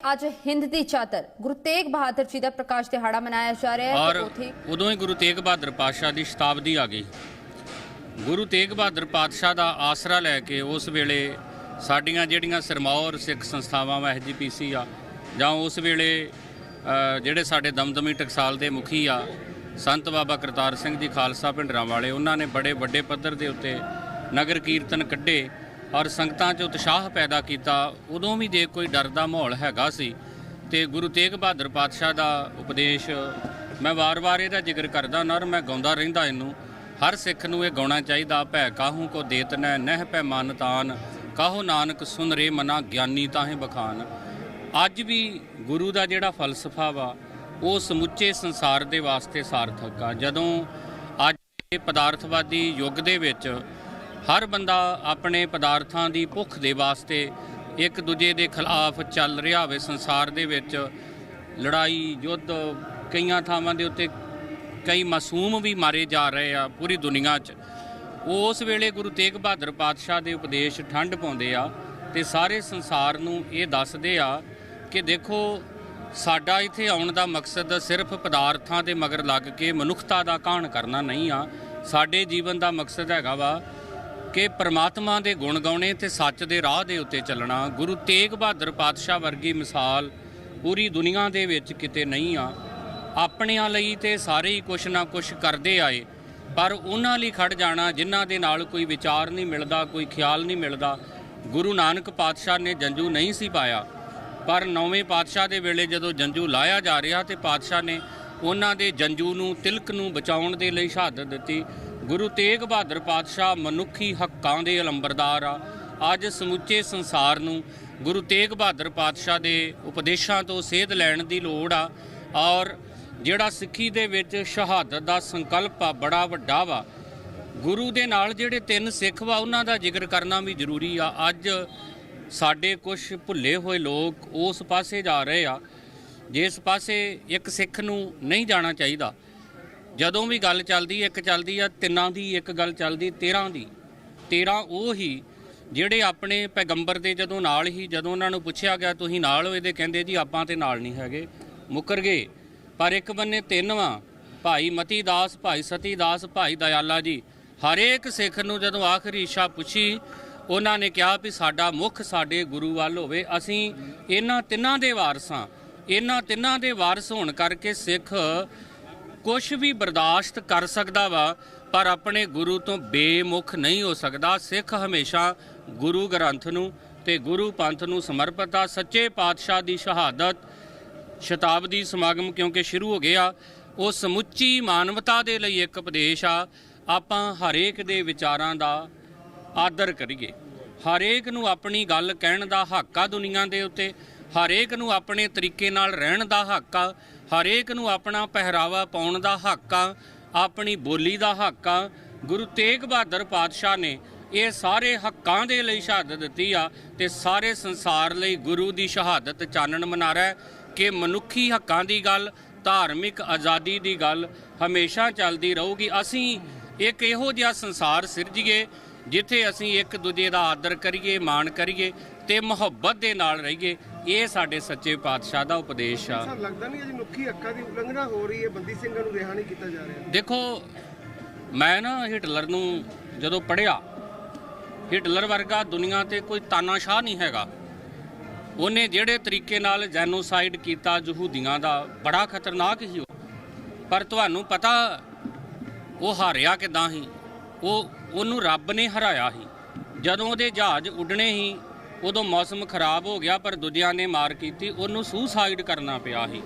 ਅੱਜ ਹਿੰਦ ਦੀ ਚਾਦਰ ਗੁਰੂ ਤੇਗ ਬਹਾਦਰ ਜੀ ਦਾ ਪ੍ਰਕਾਸ਼ ਦਿਹਾੜਾ ਮਨਾਇਆ ਜਾ ਰਿਹਾ ਹੈ ਔਰ ਉੱਥੇ ਉਦੋਂ ਹੀ ਗੁਰੂ ਤੇਗ ਬਹਾਦਰ ਪਾਤਸ਼ਾਹ ਦੀ ਸ਼ਤਾਬਦੀ ਆ ਗਈ। ਗੁਰੂ ਤੇਗ ਬਹਾਦਰ ਪਾਤਸ਼ਾਹ ਦਾ ਆਸਰਾ ਲੈ ਕੇ ਉਸ ਵੇਲੇ ਸਾਡੀਆਂ ਜਿਹੜੀਆਂ ਸਿਰਮੌਰ ਸਿੱਖ ਸੰਸਥਾਵਾਂ ਵਾ ਐਸਜੀਪੀਸੀ ਆ ਜਾਂ ਉਸ ਵੇਲੇ ਅ, ਜਿਹੜੇ ਸਾਡੇ ਦਮਦਮੀ ਟਕਸਾਲ ਦੇ ਮੁਖੀ ਆ ਸੰਤ ਬਾਬਾ ਕਰਤਾਰ ਸਿੰਘ ਜੀ ਖਾਲਸਾ ਭਿੰਡਰਾਂ ਵਾਲੇ ਉਹਨਾਂ ਨੇ ਬੜੇ ਵੱਡੇ ਪੱਧਰ ਦੇ ਉੱਤੇ ਨਗਰ ਕੀਰਤਨ ਕੱਢੇ ਔਰ ਸੰਗਤਾਂ 'ਚ ਉਤਸ਼ਾਹ ਪੈਦਾ ਕੀਤਾ, ਉਦੋਂ ਵੀ ਜੇ ਕੋਈ ਡਰ ਦਾ ਮਾਹੌਲ ਹੈਗਾ ਸੀ, ਤੇ ਗੁਰੂ ਤੇਗ ਬਹਾਦਰ ਪਾਤਸ਼ਾਹ ਦਾ ਉਪਦੇਸ਼ ਮੈਂ ਵਾਰ-ਵਾਰ ਇਹਦਾ ਜ਼ਿਕਰ ਕਰਦਾ ਨਾ ਔਰ ਮੈਂ ਗਾਉਂਦਾ ਰਹਿੰਦਾ ਇਹਨੂੰ। ਹਰ ਸਿੱਖ ਨੂੰ ਇਹ ਗਾਉਣਾ ਚਾਹੀਦਾ, ਭੈ ਕਾਹੂ ਕੋ ਦੇਤਨੈ ਨਹਿ ਪੈ ਮਨ ਤਾਨ, ਕਾਹੋ ਨਾਨਕ ਸੁਨ ਰੇ ਮਨਾ ਗਿਆਨੀ ਤਾਹੇ ਬਖਾਨ। ਅੱਜ ਵੀ ਗੁਰੂ ਦਾ ਜਿਹੜਾ ਫਲਸਫਾ ਵਾ, ਉਹ ਸਮੁੱਚੇ ਸੰਸਾਰ ਦੇ ਵਾਸਤੇ ਸਾਰਥਕ ਆ। ਜਦੋਂ ਅੱਜ ਪਦਾਰਥਵਾਦੀ ਯੁੱਗ ਦੇ ਵਿੱਚ ਹਰ ਬੰਦਾ ਆਪਣੇ ਪਦਾਰਥਾਂ ਦੀ ਭੁੱਖ ਦੇ ਵਾਸਤੇ ਇੱਕ ਦੂਜੇ ਦੇ ਖਿਲਾਫ ਚੱਲ ਰਿਹਾ ਹੋਵੇ। ਸੰਸਾਰ ਦੇ ਵਿੱਚ ਲੜਾਈ, ਯੁੱਧ ਕਈਆਂ ਥਾਵਾਂ ਦੇ ਉੱਤੇ ਕਈ ਮਾਸੂਮ ਵੀ ਮਾਰੇ ਜਾ ਰਹੇ ਆ ਪੂਰੀ ਦੁਨੀਆ 'ਚ। ਉਸ ਵੇਲੇ ਗੁਰੂ ਤੇਗ ਬਹਾਦਰ ਪਾਤਸ਼ਾਹ ਦੇ ਉਪਦੇਸ਼ ਠੰਡ ਪਾਉਂਦੇ ਆ ਤੇ ਸਾਰੇ ਸੰਸਾਰ ਨੂੰ ਇਹ ਦੱਸਦੇ ਆ ਕਿ ਦੇਖੋ, ਸਾਡਾ ਇੱਥੇ ਆਉਣ ਦਾ ਮਕਸਦ ਸਿਰਫ ਪਦਾਰਥਾਂ ਦੇ ਮਗਰ ਲੱਗ ਕੇ ਮਨੁੱਖਤਾ ਦਾ ਕਾਣ ਕਰਨਾ ਨਹੀਂ ਆ। ਸਾਡੇ ਜੀਵਨ ਦਾ ਮਕਸਦ ਹੈਗਾ ਵਾ ਕਿ ਪ੍ਰਮਾਤਮਾ ਦੇ ਗੁਣ ਗਾਉਣੇ ਤੇ ਸੱਚ ਦੇ ਰਾਹ ਦੇ ਉੱਤੇ ਚੱਲਣਾ। ਗੁਰੂ ਤੇਗ ਬਹਾਦਰ ਪਾਤਸ਼ਾਹ ਵਰਗੀ ਮਿਸਾਲ ਪੂਰੀ ਦੁਨੀਆ ਦੇ ਵਿੱਚ ਕਿਤੇ ਨਹੀਂ ਆ। ਆਪਣਿਆਂ ਲਈ ਤੇ ਸਾਰੇ ਹੀ ਕੁਛ ਨਾ ਕੁਛ ਕਰਦੇ ਆਏ। ਪਰ ਉਹਨਾਂ ਲਈ ਖੜ ਜਾਣਾ, ਜਿਨ੍ਹਾਂ ਦੇ ਨਾਲ ਕੋਈ ਵਿਚਾਰ ਨਹੀਂ ਮਿਲਦਾ, ਕੋਈ ਖਿਆਲ ਨਹੀਂ ਮਿਲਦਾ, ਗੁਰੂ ਨਾਨਕ ਪਾਤਸ਼ਾਹ ਨੇ ਜੰਜੂ ਨਹੀਂ ਸੀ ਪਾਇਆ। ਪਰ ਨੌਵੇਂ ਪਾਤਸ਼ਾਹ ਦੇ ਵੇਲੇ ਜਦੋਂ ਜੰਜੂ ਲਾਇਆ ਜਾ ਰਿਹਾ ਤੇ ਪਾਤਸ਼ਾਹ ਨੇ ਉਹਨਾਂ ਦੇ ਜੰਜੂ ਨੂੰ, ਤਿਲਕ ਨੂੰ ਬਚਾਉਣ ਦੇ ਲਈ ਸ਼ਹਾਦਤ ਦਿੱਤੀ। ਗੁਰੂ ਤੇਗ ਬਹਾਦਰ ਪਾਤਸ਼ਾਹ ਮਨੁੱਖੀ ਹੱਕਾਂ ਦੇ ਅਲੰਬਰਦਾਰ ਆ। ਅੱਜ ਸਮੁੱਚੇ ਸੰਸਾਰ ਨੂੰ ਗੁਰੂ ਤੇਗ ਬਹਾਦਰ ਪਾਤਸ਼ਾਹ ਦੇ ਉਪਦੇਸ਼ਾਂ ਤੋਂ ਸੇਧ ਲੈਣ ਦੀ ਲੋੜ ਆ ਔਰ ਜਿਹੜਾ ਸਿੱਖੀ ਦੇ ਵਿੱਚ ਸ਼ਹਾਦਤ ਦਾ ਸੰਕਲਪ ਆ, ਬੜਾ ਵੱਡਾ ਵਾ। ਗੁਰੂ ਦੇ ਨਾਲ ਜਿਹੜੇ ਤਿੰਨ ਸਿੱਖ ਵਾ, ਉਹਨਾਂ ਦਾ ਜ਼ਿਕਰ ਕਰਨਾ ਵੀ ਜ਼ਰੂਰੀ ਆ। ਅੱਜ ਸਾਡੇ ਕੁਝ ਭੁੱਲੇ ਹੋਏ ਲੋਕ ਉਸ ਪਾਸੇ ਜਾ ਰਹੇ ਆ। ਜਿਸ ਪਾਸੇ ਇੱਕ ਸਿੱਖ ਨੂੰ ਨਹੀਂ ਜਾਣਾ ਚਾਹੀਦਾ। ਜਦੋਂ ਵੀ ਗੱਲ ਚੱਲਦੀ, ਇੱਕ ਚੱਲਦੀ ਆ, ਤਿੰਨਾਂ ਦੀ ਇੱਕ ਗੱਲ ਚੱਲਦੀ 13 ਦੀ। 13 ਉਹ ਹੀ ਜਿਹੜੇ ਆਪਣੇ ਪੈਗੰਬਰ ਦੇ ਜਦੋਂ ਨਾਲ ਹੀ, ਜਦੋਂ ਉਹਨਾਂ ਨੂੰ ਪੁੱਛਿਆ ਗਿਆ, ਤੁਸੀਂ ਨਾਲ ਹੋ? ਇਹਦੇ ਕਹਿੰਦੇ, ਜੀ, ਆਪਾਂ ਤੇ ਨਾਲ ਨਹੀਂ ਹੈਗੇ। ਮੁੱਕਰ ਗਏ। ਪਰ ਇੱਕ ਬੰਨੇ ਤਿੰਨ ਵਾਂ, ਭਾਈ ਮਤੀ ਦਾਸ, ਭਾਈ ਸਤੀ ਦਾਸ, ਭਾਈ ਦਇਆਲਾ ਜੀ। ਹਰੇਕ ਸਿੱਖ ਨੂੰ ਜਦੋਂ ਆਖਰੀ ਇੱਛਾ ਪੁੱਛੀ, ਉਹਨਾਂ ਨੇ ਕਿਹਾ ਵੀ ਸਾਡਾ ਮੁੱਖ ਸਾਡੇ ਗੁਰੂ ਵੱਲ ਹੋਵੇ। ਅਸੀਂ ਇਹਨਾਂ ਤਿੰਨਾਂ ਦੇ ਵਾਰਸਾਂ, ਇਹਨਾਂ ਤਿੰਨਾਂ ਦੇ ਵਾਰਸ ਹੋਣ ਕਰਕੇ ਸਿੱਖ ਕੁਝ ਵੀ ਬਰਦਾਸ਼ਤ ਕਰ ਸਕਦਾ ਵਾ, ਪਰ ਆਪਣੇ ਗੁਰੂ ਤੋਂ ਬੇਮੁਖ ਨਹੀਂ ਹੋ ਸਕਦਾ। ਸਿੱਖ ਹਮੇਸ਼ਾ ਗੁਰੂ ਗ੍ਰੰਥ ਨੂੰ ਤੇ ਗੁਰੂ ਪੰਥ ਨੂੰ ਸਮਰਪਿਤ ਆ। ਸੱਚੇ ਪਾਤਸ਼ਾਹ ਦੀ ਸ਼ਹਾਦਤ ਸ਼ਤਾਬਦੀ ਸਮਾਗਮ ਕਿਉਂਕਿ ਸ਼ੁਰੂ ਹੋ ਗਿਆ, ਉਹ ਸਮੁੱਚੀ ਮਾਨਵਤਾ ਦੇ ਲਈ ਇੱਕ ਉਪਦੇਸ਼ ਆ। ਆਪਾਂ ਹਰੇਕ ਦੇ ਵਿਚਾਰਾਂ ਦਾ ਆਦਰ ਕਰੀਏ। ਹਰੇਕ ਨੂੰ ਆਪਣੀ ਗੱਲ ਕਹਿਣ ਦਾ ਹੱਕ ਆ ਦੁਨੀਆ ਦੇ ਉੱਤੇ। ਹਰੇਕ ਨੂੰ ਆਪਣੇ ਤਰੀਕੇ ਨਾਲ ਰਹਿਣ ਦਾ ਹੱਕ ਆ, ਹਰੇਕ ਨੂੰ ਆਪਣਾ ਪਹਿਰਾਵਾ ਪਾਉਣ ਦਾ ਹੱਕ ਆ, ਆਪਣੀ ਬੋਲੀ ਦਾ ਹੱਕ ਆ। ਗੁਰੂ ਤੇਗ ਬਹਾਦਰ ਪਾਤਸ਼ਾਹ ਨੇ ਇਹ ਸਾਰੇ ਹੱਕਾਂ ਦੇ ਲਈ ਸ਼ਹਾਦਤ ਦਿੱਤੀ ਆ ਤੇ ਸਾਰੇ ਸੰਸਾਰ ਲਈ ਗੁਰੂ ਦੀ ਸ਼ਹਾਦਤ ਚਾਨਣ ਮਨਾਰਾ ਕਿ ਮਨੁੱਖੀ ਹੱਕਾਂ ਦੀ ਗੱਲ, ਧਾਰਮਿਕ ਆਜ਼ਾਦੀ ਦੀ ਗੱਲ ਹਮੇਸ਼ਾ ਚੱਲਦੀ ਰਹੂਗੀ। ਅਸੀਂ ਇੱਕ ਇਹੋ ਜਿਹਾ ਸੰਸਾਰ ਸਿਰਜੀਏ ਜਿੱਥੇ ਅਸੀਂ ਇੱਕ ਦੂਜੇ ਦਾ ਆਦਰ ਕਰੀਏ ਮਾਣ ਕਰੀਏ ਤੇ ਮੁਹੱਬਤ ਦੇ ਨਾਲ ਰਹੀਏ ਇਹ ਸਾਡੇ ਸੱਚੇ ਪਾਤਸ਼ਾਹ ਦਾ ਉਪਦੇਸ਼ ਆ। ਸਾਨੂੰ ਲੱਗਦਾ ਨਹੀਂ ਅਜੀ ਮੁੱਖੀ ਹੱਕਾਂ ਦੀ ਉਲੰਘਣਾ ਹੋ ਰਹੀ ਹੈ ਬੰਦੀ ਸਿੰਘਾਂ ਨੂੰ ਰਿਹਾ ਨਹੀਂ ਕੀਤਾ ਜਾ ਰਿਹਾ। ਦੇਖੋ ਮੈਂ ਨਾ ਹਿਟਲਰ ਨੂੰ ਜਦੋਂ ਪੜਿਆ ਹਿਟਲਰ ਵਰਗਾ ਦੁਨੀਆ ਤੇ ਕੋਈ ਤਾਨਾਸ਼ਾਹ ਨਹੀਂ ਹੈਗਾ। ਉਹਨੇ ਜਿਹੜੇ ਤਰੀਕੇ ਨਾਲ ਜੈਨੋਸਾਈਡ ਕੀਤਾ ਯਹੂਦੀਆਂ ਦਾ ਬੜਾ ਖਤਰਨਾਕ ਸੀ ਪਰ ਤੁਹਾਨੂੰ ਪਤਾ ਉਹ ਹਾਰਿਆ ਕਿਦਾਂ ਸੀ? ਉਹ ਉਹਨੂੰ ਰੱਬ ਨੇ ਹਰਾਇਆ ਸੀ। ਜਦੋਂ ਉਹਦੇ ਜਹਾਜ਼ ਉੱਡਣੇ ਸੀ, ਉਦੋਂ ਮੌਸਮ ਖਰਾਬ ਹੋ ਗਿਆ, ਪਰ ਦੂਜਿਆਂ ਨੇ ਮਾਰ ਕੀਤੀ, ਉਹਨੂੰ ਸੁਸਾਈਡ ਕਰਨਾ ਪਿਆ ਸੀ।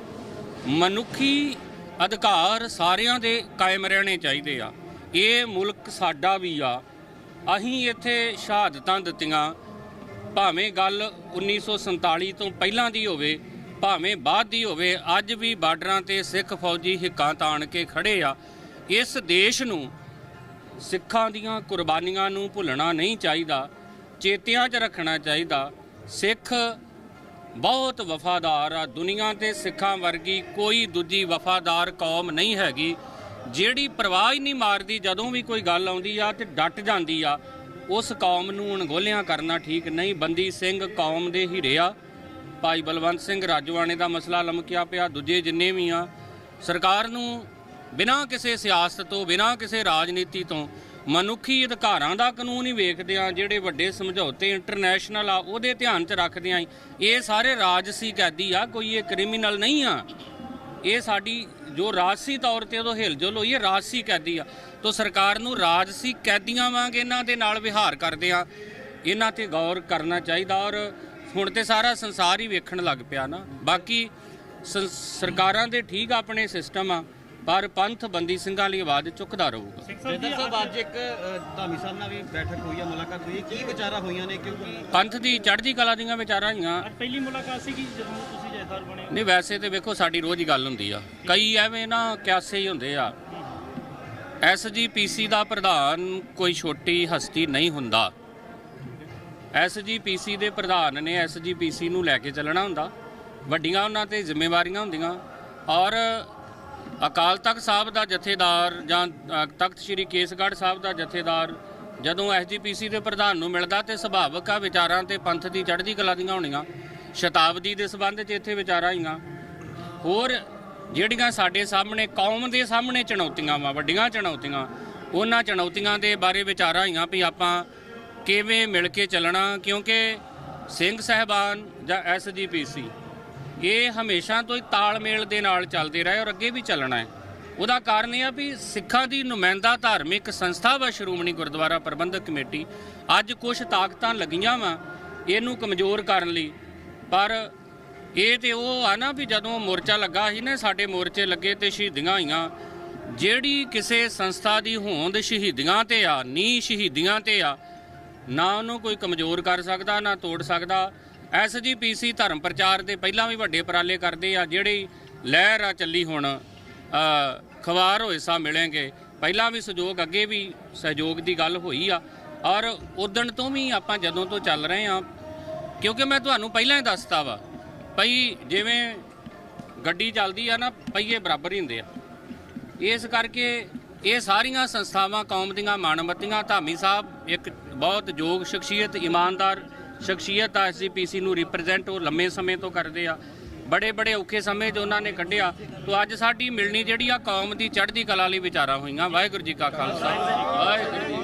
ਮਨੁੱਖੀ ਅਧਿਕਾਰ ਸਾਰਿਆਂ ਦੇ ਕਾਇਮ ਰਹਿਣੇ ਚਾਹੀਦੇ ਆ। ਇਹ ਮੁਲਕ ਸਾਡਾ ਵੀ ਆ। ਅਸੀਂ ਇੱਥੇ ਸ਼ਹਾਦਤਾਂ ਦਿੱਤੀਆਂ। ਭਾਵੇਂ ਗੱਲ 1947 ਤੋਂ ਪਹਿਲਾਂ ਦੀ ਹੋਵੇ, ਭਾਵੇਂ ਬਾਅਦ ਦੀ ਹੋਵੇ, ਅੱਜ ਵੀ ਬਾਰਡਰਾਂ ਤੇ ਸਿੱਖ ਫੌਜੀ ਹਿੱਕਾਂ ਤਾਣ ਕੇ ਖੜੇ ਆ। ਇਸ ਦੇਸ਼ ਨੂੰ ਸਿੱਖਾਂ ਦੀਆਂ ਕੁਰਬਾਨੀਆਂ ਨੂੰ ਭੁੱਲਣਾ ਨਹੀਂ ਚਾਹੀਦਾ, ਚੇਤਿਆਂ 'ਚ ਰੱਖਣਾ ਚਾਹੀਦਾ। ਸਿੱਖ ਬਹੁਤ ਵਫਾਦਾਰ ਆ, ਦੁਨੀਆ ਤੇ ਸਿੱਖਾਂ ਵਰਗੀ ਕੋਈ ਦੂਜੀ ਵਫਾਦਾਰ ਕੌਮ ਨਹੀਂ ਹੈਗੀ। ਜਿਹੜੀ ਪਰਵਾਹ ਹੀ ਨਹੀਂ ਮਾਰਦੀ, ਜਦੋਂ ਵੀ ਕੋਈ ਗੱਲ ਆਉਂਦੀ ਆ ਤੇ ਡਟ ਜਾਂਦੀ ਆ, ਉਸ ਕੌਮ ਨੂੰ ਅਣਗੋਲਿਆਂ ਕਰਨਾ ਠੀਕ ਨਹੀਂ। ਬੰਦੀ ਸਿੰਘ ਕੌਮ ਦੇ ਹੀਰੇ ਆ। ਭਾਈ ਬਲਵੰਤ ਸਿੰਘ ਰਾਜਵਾਣੇ ਦਾ ਮਸਲਾ ਲਮਕਿਆ ਪਿਆ, ਦੂਜੇ ਜਿੰਨੇ ਵੀ ਆ, ਸਰਕਾਰ ਨੂੰ ਬਿਨਾਂ ਕਿਸੇ ਸਿਆਸਤ ਤੋਂ, ਬਿਨਾਂ ਕਿਸੇ ਰਾਜਨੀਤੀ ਤੋਂ ਮਨੁੱਖੀ ਅਧਿਕਾਰਾਂ ਦਾ ਕਾਨੂੰਨ ਹੀ ਵੇਖਦੇ ਆ ਜਿਹੜੇ ਵੱਡੇ ਸਮਝੌਤੇ ਇੰਟਰਨੈਸ਼ਨਲ ਆ, ਉਹਦੇ ਧਿਆਨ 'ਚ ਰੱਖਦੇ ਆ ਇਹ ਸਾਰੇ ਰਾਜਸੀ ਕੈਦੀ ਆ, ਕੋਈ ਇਹ ਕ੍ਰਿਮੀਨਲ ਨਹੀਂ ਆ। ਇਹ ਸਾਡੀ ਜੋ ਰਾਜਸੀ ਤੌਰ ਤੇ ਉਦੋਂ ਹਿਲਜੁਲ ਹੋਈ ਹੈ, ਰਾਜਸੀ ਕੈਦੀ ਆ। ਤੋਂ ਸਰਕਾਰ ਨੂੰ ਰਾਜਸੀ ਕੈਦੀਆਂ ਵਾਂਗ ਇਹਨਾਂ ਦੇ ਨਾਲ ਵਿਹਾਰ ਕਰਦੇ ਆ ਇਹਨਾਂ ਤੇ ਗੌਰ ਕਰਨਾ ਚਾਹੀਦਾ ਔਰ ਹੁਣ ਤੇ ਸਾਰਾ ਸੰਸਾਰ ਹੀ ਵੇਖਣ ਲੱਗ ਪਿਆ ਨਾ। ਬਾਕੀ ਸ- ਸਰਕਾਰਾਂ ਦੇ ਠੀਕ ਆਪਣੇ ਸਿਸਟਮ ਆ। ਪਰ ਪੰਥ ਬੰਦੀ ਸਿੰਘਾਂ ਲਈ ਆਵਾਜ਼ ਚੁੱਕਦਾ ਰਹੂਗਾ। ਜੇਦਰ ਸਾਹਿਬ ਅੱਜ ਇੱਕ ਧਾਮੀ ਸਾਹਿਬ ਨਾਲ ਵੀ ਬੈਠਕ ਹੋਈ ਹੈ ਮੁਲਾਕਾਤ ਹੋਈ ਕੀ ਵਿਚਾਰਾ ਹੋਈਆਂ ਨੇ? ਕਿਉਂਕਿ ਪੰਥ ਦੀ ਚੜ੍ਹਦੀ ਕਲਾ ਦੀਆਂ ਵਿਚਾਰਾਂ ਹੀਆਂ ਅੱਜ ਪਹਿਲੀ ਮੁਲਾਕਾਤ ਸੀ ਕਿ ਜਦੋਂ ਤੁਸੀਂ ਜੈਦਾਰ ਬਣੇ ਨਹੀਂ ਵੈਸੇ ਤੇ ਵੇਖੋ ਸਾਡੀ ਰੋਜ਼ ਹੀ ਗੱਲ ਹੁੰਦੀ ਆ। ਕਈ ਐਵੇਂ ਨਾ ਕਿਆਸੇ ਹੀ ਹੁੰਦੇ ਆ। ਐਸਜੀਪੀਸੀ ਦਾ ਪ੍ਰਧਾਨ ਕੋਈ ਛੋਟੀ ਹਸਤੀ ਨਹੀਂ ਹੁੰਦਾ। ਐਸਜੀਪੀਸੀ ਦੇ ਪ੍ਰਧਾਨ ਨੇ ਐਸਜੀਪੀਸੀ ਨੂੰ ਲੈ ਕੇ ਚੱਲਣਾ ਹੁੰਦਾ। ਵੱਡੀਆਂ ਉਹਨਾਂ ਤੇ ਜ਼ਿੰਮੇਵਾਰੀਆਂ ਹੁੰਦੀਆਂ। ਔਰ ਅਕਾਲ ਤਖਤ ਸਾਹਿਬ ਦਾ ਜਥੇਦਾਰ ਜਾਂ ਤਖਤ ਸ੍ਰੀ ਕੇਸਗੜ੍ਹ ਸਾਹਿਬ ਦਾ ਜਥੇਦਾਰ ਜਦੋਂ ਐਸਜੀਪੀਸੀ ਦੇ ਪ੍ਰਧਾਨ ਨੂੰ ਮਿਲਦਾ ਤੇ ਸੁਭਾਵਕ ਆ ਵਿਚਾਰਾਂ ਤੇ ਪੰਥ ਦੀ ਚੜ੍ਹਦੀ ਕਲਾ ਦੀਆਂ ਹੋਣੀਆਂ, ਸ਼ਤਾਬਦੀ ਦੇ ਸੰਬੰਧ 'ਚ ਇੱਥੇ ਵਿਚਾਰਾਂ ਹੀਆਂ ਹੋਰ ਜਿਹੜੀਆਂ ਸਾਡੇ ਸਾਹਮਣੇ, ਕੌਮ ਦੇ ਸਾਹਮਣੇ ਚੁਣੌਤੀਆਂ ਵਾ, ਵੱਡੀਆਂ ਚੁਣੌਤੀਆਂ, ਉਹਨਾਂ ਚੁਣੌਤੀਆਂ ਦੇ ਬਾਰੇ ਵਿਚਾਰਾਂ ਹੀਆਂ ਵੀ ਆਪਾਂ ਕਿਵੇਂ ਮਿਲ ਕੇ ਚੱਲਣਾ, ਕਿਉਂਕਿ ਸਿੰਘ ਸਹਿਬਾਨ ਜਾਂ ਐਸਜੀਪੀਸੀ ਇਹ ਹਮੇਸ਼ਾ ਤੋਂ ਹੀ ਤਾਲਮੇਲ ਦੇ ਨਾਲ ਚੱਲਦੇ ਰਹੇ ਔਰ ਅੱਗੇ ਵੀ ਚੱਲਣਾ ਹੈ। ਉਹਦਾ ਕਾਰਨ ਇਹ ਆ ਵੀ ਸਿੱਖਾਂ ਦੀ ਨੁਮਾਇੰਦਾ ਧਾਰਮਿਕ ਸੰਸਥਾ ਵਾ ਸ਼੍ਰੋਮਣੀ ਗੁਰਦੁਆਰਾ ਪ੍ਰਬੰਧਕ ਕਮੇਟੀ, ਅੱਜ ਕੁਝ ਤਾਕਤਾਂ ਲੱਗੀਆਂ ਵਾ ਇਹਨੂੰ ਕਮਜ਼ੋਰ ਕਰਨ ਲਈ। ਪਰ ਇਹ ਤੇ ਉਹ ਆ ਨਾ ਵੀ ਜਦੋਂ ਮੋਰਚਾ ਲੱਗਾ ਸੀ ਨਾ, ਸਾਡੇ ਮੋਰਚੇ ਲੱਗੇ ਤੇ ਸ਼ਹੀਦੀਆਂ ਹੋਈਆਂ। ਜਿਹੜੀ ਕਿਸੇ ਸੰਸਥਾ ਦੀ ਹੋਂਦ ਸ਼ਹੀਦੀਆਂ ਤੇ ਆ ਨੀ ਸ਼ਹੀਦੀਆਂ ਤੇ ਆ, ਨਾ ਉਹਨੂੰ ਕੋਈ ਕਮਜ਼ੋਰ ਕਰ ਸਕਦਾ, ਨਾ ਤੋੜ ਸਕਦਾ। ਐਸਜੀਪੀਸੀ ਧਰਮ ਪ੍ਰਚਾਰ ਦੇ ਪਹਿਲਾਂ ਵੀ ਵੱਡੇ ਉਪਰਾਲੇ ਕਰਦੇ ਆ ਜਿਹੜੀ ਲਹਿਰ ਆ ਚੱਲੀ ਹੁਣ ਅ, ਖਵਾਰ ਹੋਏ ਸਾ ਮਿਲेंगे ਪਹਿਲਾਂ ਵੀ ਸਹਿਯੋਗ ਅੱਗੇ ਵੀ ਸਹਿਯੋਗ ਦੀ ਗੱਲ ਹੋਈ ਆ। ਔਰ ਉਦਣ ਤੋਂ ਵੀ ਆਪਾਂ ਜਦੋਂ ਤੋਂ ਚੱਲ ਰਹੇ ਆ ਕਿਉਂਕਿ ਮੈਂ ਤੁਹਾਨੂੰ ਪਹਿਲਾਂ ਹੀ ਦੱਸਤਾ ਵਾ ਭਈ ਜਿਵੇਂ ਗੱਡੀ ਚੱਲਦੀ ਆ ਨਾ ਪਹੀਏ ਬਰਾਬਰ ਹੀ ਹੁੰਦੇ ਆ। ਇਸ ਕਰਕੇ ਇਹ ਸਾਰੀਆਂ ਸੰਸਥਾਵਾਂ ਕੌਮ ਦੀਆਂ ਮਾਨਵਤੀਆਂ ਧਾਮੀ ਸਾਹਿਬ ਇੱਕ ਬਹੁਤ ਯੋਗ ਸ਼ਖਸੀਅਤ ਇਮਾਨਦਾਰ ਸ਼ਖਸੀਅਤ ਆ ਐਸਜੀਪੀਸੀ ਨੂੰ ਰਿਪਰੈਜ਼ੈਂਟ ਉਹ ਲੰਮੇ ਸਮੇਂ ਤੋਂ ਕਰਦੇ ਆ ਬੜੇ ਬੜੇ ਔਖੇ ਸਮੇਂ 'ਚ ਉਹਨਾਂ ਨੇ ਕੱਢਿਆ। ਤੋਂ ਅੱਜ ਸਾਡੀ ਮਿਲਣੀ ਜਿਹੜੀ ਆ ਕੌਮ ਦੀ ਚੜ੍ਹਦੀ ਕਲਾ ਲਈ ਵਿਚਾਰਾਂ ਹੋਈਆਂ। ਵਾਹਿਗੁਰੂ ਜੀ ਕਾ ਖਾਲਸਾ। ਵਾਹਿਗੁਰੂ ਜੀ